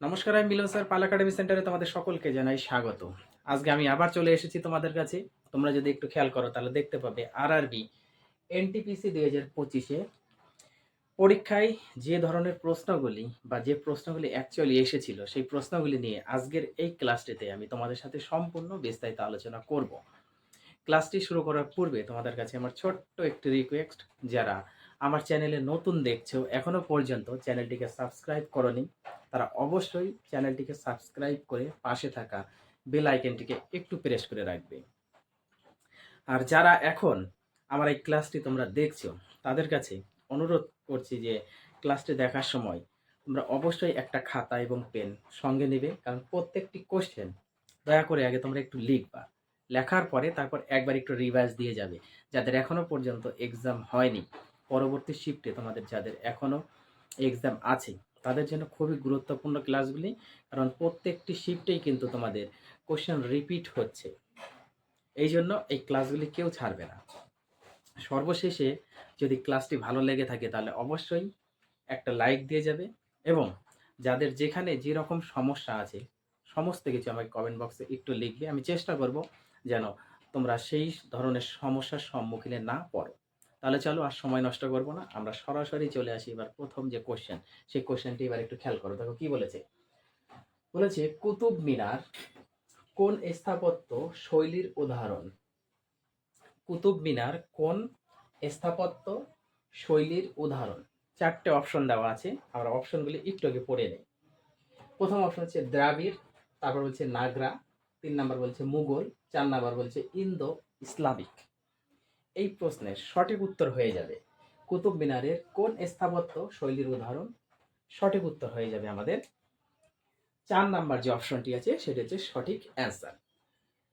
নমস্কার, আমি মিলন স্যার, পাল একাডেমি সেন্টারে তোমাদের সকলকে জানাই স্বাগত। আজকে আমি আবার চলে এসেছি তোমাদের কাছে। তোমরা যদি একটু খেয়াল করো, তাহলে দেখতে পাবে আর আর আরবি এনটিপিসি দুই হাজার পঁচিশে পরীক্ষায় যে ধরনের প্রশ্নগুলি বা যে প্রশ্নগুলি অ্যাকচুয়ালি এসেছিল, সেই প্রশ্নগুলি নিয়ে আজকের এই ক্লাসটিতে আমি তোমাদের সাথে সম্পূর্ণ বিস্তারিত আলোচনা করব। ক্লাসটি শুরু করার পূর্বে তোমাদের কাছে আমার ছোট্ট একটি রিকোয়েস্ট যারা আমার চ্যানেলে নতুন দেখছ, এখনও পর্যন্ত চ্যানেলটিকে সাবস্ক্রাইব করনি, তারা অবশ্যই চ্যানেলটিকে সাবস্ক্রাইব করে পাশে থাকা বেল আইকনটিকে একটু প্রেস করে রাখবে। আর যারা এখন আমার এই ক্লাসটি তোমরা দেখছ, তাদের কাছে অনুরোধ করছি যে ক্লাসটি দেখার সময় তোমরা অবশ্যই একটা খাতা এবং পেন সঙ্গে নেবে, কারণ প্রত্যেকটি কোশ্চেন দয়া করে আগে তোমরা একটু লিখবা। লেখার পরে তারপর একবার একটু রিভাইজ দিয়ে যাবে, যাদের এখনও পর্যন্ত এক্সাম হয়নি। পরবর্তী শিফটে তোমাদের যাদের এখনও এক্সাম আছে, তাদের জন্য খুবই গুরুত্বপূর্ণ ক্লাসগুলি কারণ প্রত্যেকটি শিফটেই কিন্তু তোমাদের কোশ্চেন রিপিট হচ্ছে। এই জন্য এই ক্লাসগুলি কেউ ছাড়বে না। সর্বশেষে যদি ক্লাসটি ভালো লেগে থাকে তাহলে অবশ্যই একটা লাইক দিয়ে যাবে এবং যাদের যেখানে যেরকম সমস্যা আছে, সমস্ত কিছু আমাকে কমেন্ট বক্সে একটু লিখবে। আমি চেষ্টা করব যেন তোমরা সেই ধরনের সমস্যার সম্মুখীনে না পড়ো। তাহলে চলো আর সময় নষ্ট করব না। আমরা সরাসরি চলে আসি এবার প্রথম যে কোশ্চেন সেই কোশ্চেনটি এবার একটু খেয়াল করো। দেখো কি বলেছে? বলেছে, কুতুব মিনার কোন স্থাপত্য শৈলীর উদাহরণ? কুতুব মিনার কোন স্থাপত্য শৈলীর উদাহরণ? চারটে অপশন দেওয়া আছে। আমরা অপশনগুলি একটু আগে পড়ে নেই। প্রথম অপশন হচ্ছে দ্রাবিড়, তারপর বলছে নাগরা, তিন নাম্বার বলছে মুঘল, চার নাম্বার বলছে ইন্দো ইসলামিক এই প্রশ্নের সঠিক উত্তর হয়ে যাবে। কুতুব মিনারের কোন স্থাপত্য শৈলীর উদাহরণ? সঠিক উত্তর হয়ে যাবে আমাদের চার নাম্বার যে অপশনটি আছে, সেটা হচ্ছে সঠিক answer.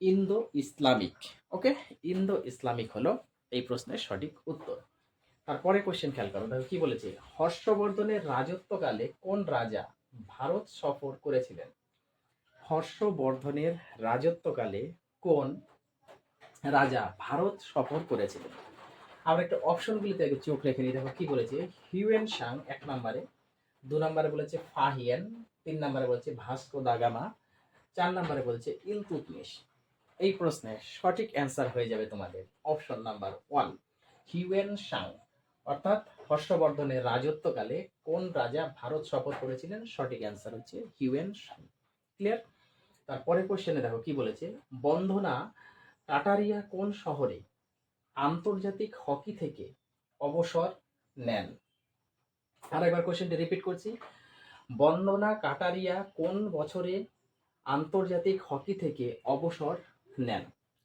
Indo Islamic, okay? Indo Islamic হলো এই প্রশ্নের সঠিক উত্তর। তারপরে কোশ্চেন খেয়াল করো। দেখো কি বলেছে? হর্ষবর্ধনের রাজত্বকালে কোন রাজা ভারত সফর করেছিলেন? হর্ষবর্ধনের রাজত্বকালে কোন রাজা ভারত সফর করেছিলেন। আমরা একটা অপশনগুলিতে আগে চোখ রেখে নিই, দেখো কি বলেছে? হিউয়েন সাং এক নম্বরে। দু নম্বরে বলেছে ফাহিয়ান তিন নম্বরে বলছে ভাস্কো দাগামা চার নম্বরে বলছে ইলতুতমিশ এই প্রশ্নের সঠিক অ্যান্সার হয়ে যাবে তোমাদের option number one Hiuen Tsang অর্থাৎ হর্ষবর্ধনের রাজত্বকালে কোন রাজা ভারত সফর করেছিলেন? সঠিক অ্যান্সার হচ্ছে হিউয়েন সাং ক্লিয়ার তারপরে কোশ্চেনে দেখো কি বলেছে? বন্ধনা কাটারিয়া কোন শহরে আন্তর্জাতিক হকি থেকে অবসর নেন? আর একবার কোশ্চেনটি রিপিট করছি। বন্দনা কাটারিয়া কোন বছরে আন্তর্জাতিক হকি থেকে অবসর নেন?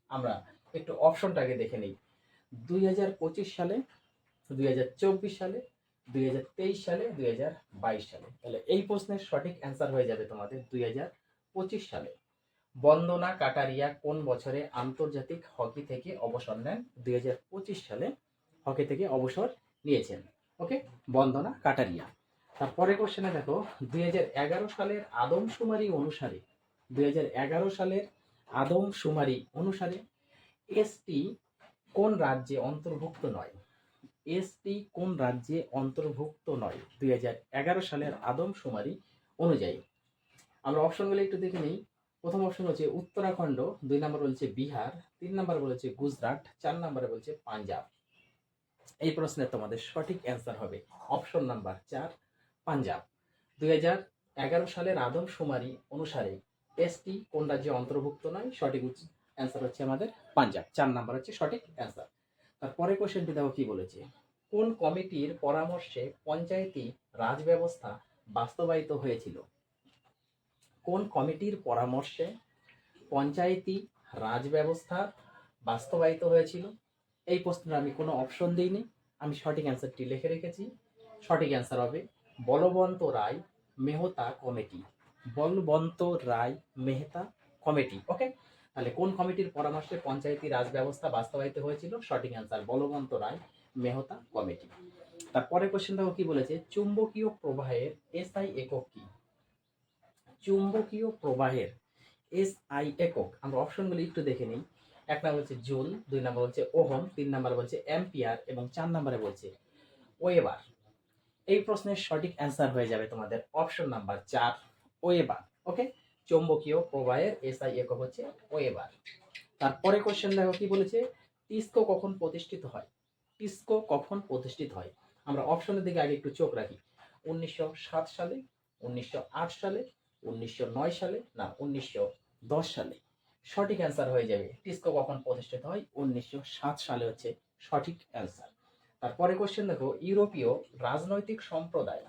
আমরা একটু অপশনটাকে দেখে নিই। দুই হাজার পঁচিশ সালে, দুই হাজার চব্বিশ সালে, দুই হাজার তেইশ সালে, দুই হাজার বাইশ সালে। তাহলে এই প্রশ্নের সঠিক অ্যান্সার হয়ে যাবে তোমাদের দুই হাজার পঁচিশ সালে। বন্দনা কাটারিয়া কোন বছরে আন্তর্জাতিক হকি থেকে অবসর নেন? দুই হাজার পঁচিশ সালে হকি থেকে অবসর নিয়েছেন। ওকে, বন্দনা কাটারিয়া। তারপরে কোশ্চেনে দেখো, দুই হাজার এগারো সালের আদমশুমারি অনুসারে, দুই হাজার এগারো সালের আদমশুমারি অনুসারে এসটি কোন রাজ্যে অন্তর্ভুক্ত নয়? এসটি কোন রাজ্যে অন্তর্ভুক্ত নয়? দুই সালের আদমশুমারি অনুযায়ী। আমরা অপশনগুলো একটু দেখে নিই। প্রথম অপশন হচ্ছে উত্তরাখণ্ড, দুই নম্বর বলছে বিহার, তিন নম্বর বলেছে গুজরাট, চার নম্বরে বলছে পাঞ্জাব। এই প্রশ্নের তোমাদের সঠিক অ্যান্সার হবে অপশন নাম্বার চার, পাঞ্জাব। দুই হাজার এগারো সালের আদমশুমারি অনুসারে এসটি কোন রাজ্যে অন্তর্ভুক্ত নয়? সঠিক অ্যান্সার হচ্ছে আমাদের পাঞ্জাব। চার নাম্বার হচ্ছে সঠিক অ্যান্সার তারপরে কোশ্চেনটি দেখো কি বলেছে। কোন কমিটির পরামর্শে পঞ্চায়েতি রাজ ব্যবস্থা বাস্তবায়িত হয়েছিল? কোন কমিটির পরামর্শে পঞ্চায়েতি রাজ ব্যবস্থা বাস্তবায়িত হয়েছিল? এই প্রশ্নের আমি কোনো অপশন দিইনি। আমি সঠিক অ্যান্সারটি লিখে রেখেছি। সঠিক অ্যান্সার হবে Balwant Rai Mehta committee. Balwant Rai Mehta committee okay তাহলে কোন কমিটির পরামর্শে পঞ্চায়েতি রাজ ব্যবস্থা বাস্তবায়িত হয়েছিল? সঠিক অ্যান্সার বলবন্ত রায় মেহতা কমিটি। তারপরে কোশ্চেন কি বলেছে? চুম্বকীয় প্রবাহের এসআই একক কি? চুম্বকীয় প্রবাহের এস আই একক। আমরা অপশনগুলি একটু দেখে নিই। এক নাম্বার বলছে জুল, দুই নাম্বার বলছে ওহম, তিন নাম্বার বলছে অ্যাম্পিয়ার এবং চার নাম্বারে বলছে ওয়েবার। এই প্রশ্নের সঠিক অ্যান্সার হয়ে যাবে তোমাদের অপশন নাম্বার চার, ওয়েবার। ওকে? চৌম্বকীয় প্রবাহের এসআই একক হচ্ছে ওয়েবার। তারপরে কোশ্চেন দেখো কি বলেছে? টিস্কো কখন প্রতিষ্ঠিত হয়? টিস্কো কখন প্রতিষ্ঠিত হয়? আমরা অপশনের দিকে আগে একটু চোখ রাখি। উনিশশো সাত সালে, উনিশশো আট সালে উনিশশো নয় সালে না, উনিশশো দশ সালে। সঠিক অ্যান্সার হয়ে যাবে। টিস্কো কখন প্রতিষ্ঠিত হয়? উনিশশো সাত সালে হচ্ছে সঠিক অ্যান্সার তারপরে কোশ্চেন দেখো, ইউরোপীয় রাজনৈতিক সম্প্রদায়।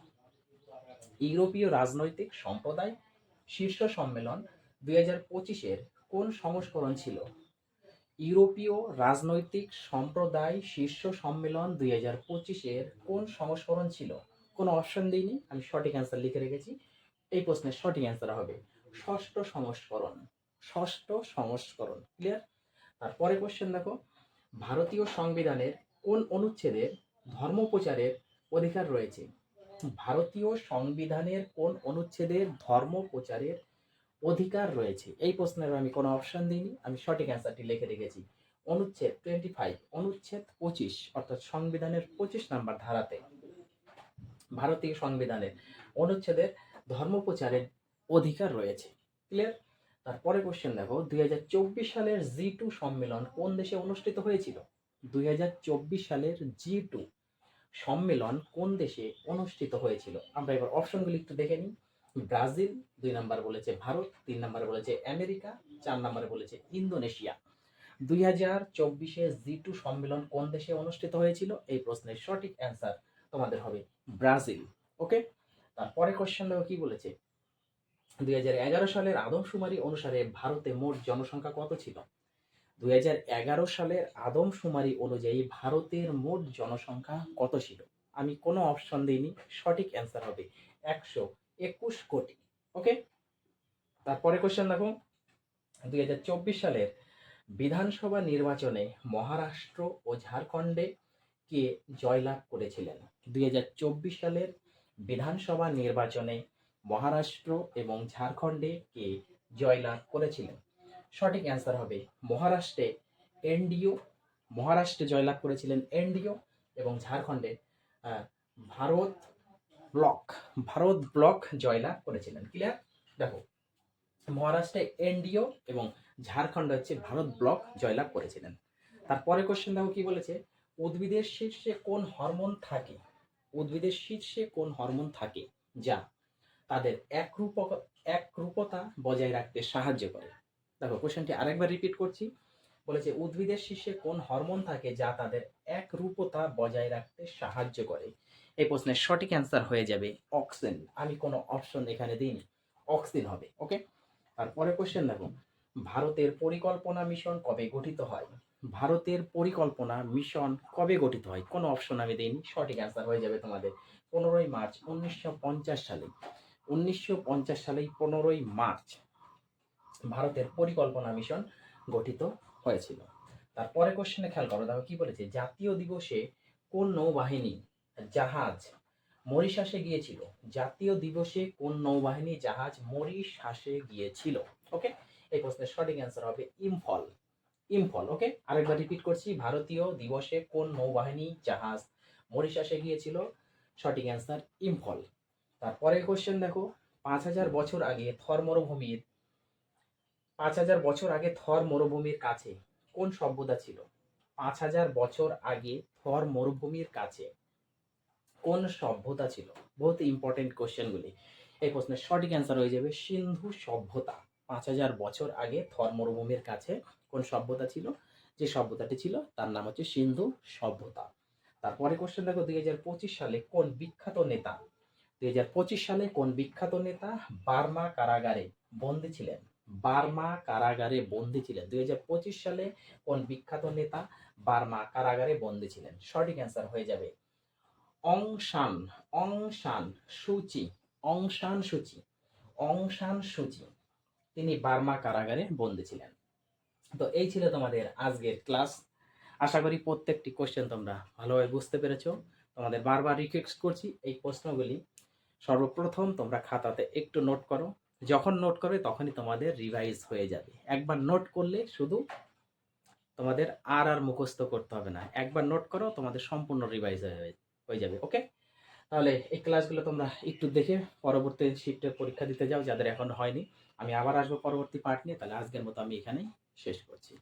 ইউরোপীয় রাজনৈতিক সম্প্রদায়, শীর্ষ সম্মেলন দুই হাজার পঁচিশের কোন সংস্করণ ছিল? ইউরোপীয় রাজনৈতিক সম্প্রদায়, শীর্ষ সম্মেলন দুই হাজার পঁচিশের কোন সংস্করণ ছিল? কোনো অপশন দিইনি? আমি সঠিক অ্যান্সার লিখে রেখেছি। এই প্রশ্নের সঠিক অ্যান্সার হবে ষষ্ঠ সংস্করণ ষষ্ঠ সংস্করণ ক্লিয়ার তারপরে কোশ্চেন দেখো, ভারতীয় সংবিধানের কোন অনুচ্ছেদের ধর্মপ্রচারের অধিকার রয়েছে? ভারতীয় সংবিধানের কোন অনুচ্ছেদের ধর্ম প্রচারের অধিকার রয়েছে? এই প্রশ্নের আমি কোনো অপশন দিইনি, আমি সঠিক অ্যান্সারটি লিখে রেখেছি। অনুচ্ছেদ টোয়েন্টি ফাইভ অনুচ্ছেদ পঁচিশ, অর্থাৎ সংবিধানের পঁচিশ নাম্বার ধারাতে ভারতীয় সংবিধানের অনুচ্ছেদের ধর্ম প্রচারের অধিকার রয়েছে। ক্লিয়ার তারপরে কোশ্চেন দেখো, দুই হাজার চব্বিশ সালের জি টু সম্মেলন কোন দেশে অনুষ্ঠিত হয়েছিল? দুই হাজার চব্বিশ সালের জি টু সম্মেলন কোন দেশে অনুষ্ঠিত হয়েছিল? আমরা এবার অপশনগুলি একটু দেখে নিই। ব্রাজিল, দুই নাম্বার বলেছে ভারত, তিন নাম্বারে বলেছে আমেরিকা, চার নাম্বারে বলেছে ইন্দোনেশিয়া। দুই হাজার চব্বিশে জি টু সম্মেলন কোন দেশে অনুষ্ঠিত হয়েছিল? এই প্রশ্নের সঠিক অ্যান্সার তোমাদের হবে ব্রাজিল। ওকে তারপরে কোশ্চেন দেখো কি বলেছে? দুই হাজার এগারো সালের আদমশুমারি অনুসারে ভারতে মোট জনসংখ্যা কত ছিল? দুই হাজার এগারো সালের আদমশুমারি অনুযায়ী ভারতের মোট জনসংখ্যা কত ছিল? আমি কোনো অপশন দিইনি, সঠিক অ্যান্সার হবে একশো একুশ কোটি ওকে তারপরে কোয়েশ্চেন দেখো, দুই হাজার চব্বিশ সালের বিধানসভা নির্বাচনে মহারাষ্ট্র ও ঝাড়খণ্ডে কে জয়লাভ করেছিলেন? দুই হাজার চব্বিশ সালের বিধানসভা নির্বাচনে মহারাষ্ট্র এবং ঝাড়খণ্ডে কে জয়লাভ করেছিলেন? সঠিক অ্যান্সার হবে মহারাষ্ট্রে এনডিও, মহারাষ্ট্রে জয়লাভ করেছিলেন এনডিও এবং ঝাড়খণ্ডে ভারত ব্লক ভারত ব্লক জয়লাভ করেছিলেন। ক্লিয়ার দেখো, মহারাষ্ট্রে এনডিও এবং ঝাড়খণ্ড হচ্ছে ভারত ব্লক জয়লাভ করেছিলেন। তারপরে কোশ্চেন দেখো কি বলেছে? উদ্ভিদের শীর্ষে কোন হরমোন থাকে? উদ্ভিদের শীর্ষে কোন হরমোন থাকে? যা তাদের একরূপ একরূপতা বজায় রাখতে সাহায্য করে। দেখো, কোশ্চেনটি আরেকবার রিপিট করছি। বলেছে, উদ্ভিদের শীর্ষে কোন হরমোন থাকে? যা তাদের একরূপতা বজায় রাখতে সাহায্য করে। এই প্রশ্নের সঠিক অ্যান্সার হয়ে যাবে অক্সিন আমি কোনো অপশন এখানে দিইনি। অক্সিন হবে, ওকে? তারপরে কোশ্চেন দেখো, ভারতের পরিকল্পনা মিশন কবে গঠিত হয়? ভারতের পরিকল্পনা মিশন কবে গঠিত হয়? কোনো অপশন আমি দিইনি। সঠিক অ্যান্সার হয়ে যাবে তোমাদের। পনেরোই মার্চ উনিশশো পঞ্চাশ সালে। উনিশশো সালেই পনেরোই মার্চ ভারতের পরিকল্পনা মিশন গঠিত হয়েছিল। তারপরে কোশ্চেনে খেয়াল করো, দেখো কি বলেছে? জাতীয় দিবসে কোন নৌবাহিনী জাহাজ মরিশাসে গিয়েছিল? জাতীয় দিবসে কোন নৌবাহিনী জাহাজ মরিশাসে গিয়েছিল? ওকে এই প্রশ্নের সঠিক অ্যান্সার হবে ইম্ফল। ইম্ফল ওকে আরেকবার রিপিট করছি, ভারতীয় দিবসে কোন নৌবাহিনী জাহাজ মরিশাসে গিয়েছিল? সঠিক অ্যান্সার ইম্ফল। তারপরের কোশ্চেন দেখো, পাঁচ হাজার বছর আগে থর মরুভূমির, পাঁচ হাজার বছর আগে থর মরুভূমির কাছে কোন সভ্যতা ছিল? পাঁচ হাজার বছর আগে থর মরুভূমির কাছে কোন সভ্যতা ছিল? বহুত ইম্পর্টেন্ট কোশ্চেনগুলি এই প্রশ্নের সঠিক অ্যান্সার হয়ে যাবে, সিন্ধু সভ্যতা। পাঁচ হাজার বছর আগে থর মরুভূমির কাছে কোন সভ্যতা ছিল? যে সভ্যতাটি ছিল, তার নাম হচ্ছে সিন্ধু সভ্যতা। তারপরে কোশ্চেন দেখো, দুই হাজার পঁচিশ সালে কোন বিখ্যাত নেতা, দুই হাজার পঁচিশ সালে কোন বিখ্যাত নেতা? বার্মা কারাগারে বন্দী ছিলেন। বার্মা কারাগারে বন্দী ছিলেন। দুই হাজার পঁচিশ সালে কোন বিখ্যাত নেতা? বার্মা কারাগারে বন্দী ছিলেন। সঠিক অ্যান্সার হয়ে যাবে। অংশান অংশান সুচি অং সান সুচি অং সান সুচি। তিনি বার্মা কারাগারে বন্দী ছিলেন। তো এই ছিল তোমাদের আজকের ক্লাস। আশা করি প্রত্যেকটি কোশ্চেন তোমরা ভালোভাবে বুঝতে পেরেছ। তোমাদের বারবার রিকোয়েস্ট করছি এই প্রশ্নগুলি। সর্বপ্রথম তোমরা খাতাতে একটু নোট করো। যখন নোট করবে তখনই তোমাদের রিভাইজ হয়ে যাবে। একবার নোট করলে শুধু তোমাদের আর আর মুখস্থ করতে হবে না। একবার নোট করো, তোমাদের সম্পূর্ণ রিভাইজ হয়ে হয়ে যাবে ওকে তাহলে এই ক্লাসগুলো তোমরা একটু দেখে পরবর্তী শিফটের পরীক্ষা দিতে যাও, যাদের এখন হয়নি। আমি আবার আসব পরবর্তী পার্ট নিয়ে, তাহলে আজকের মতো আমি এখানেই শেষ করছি।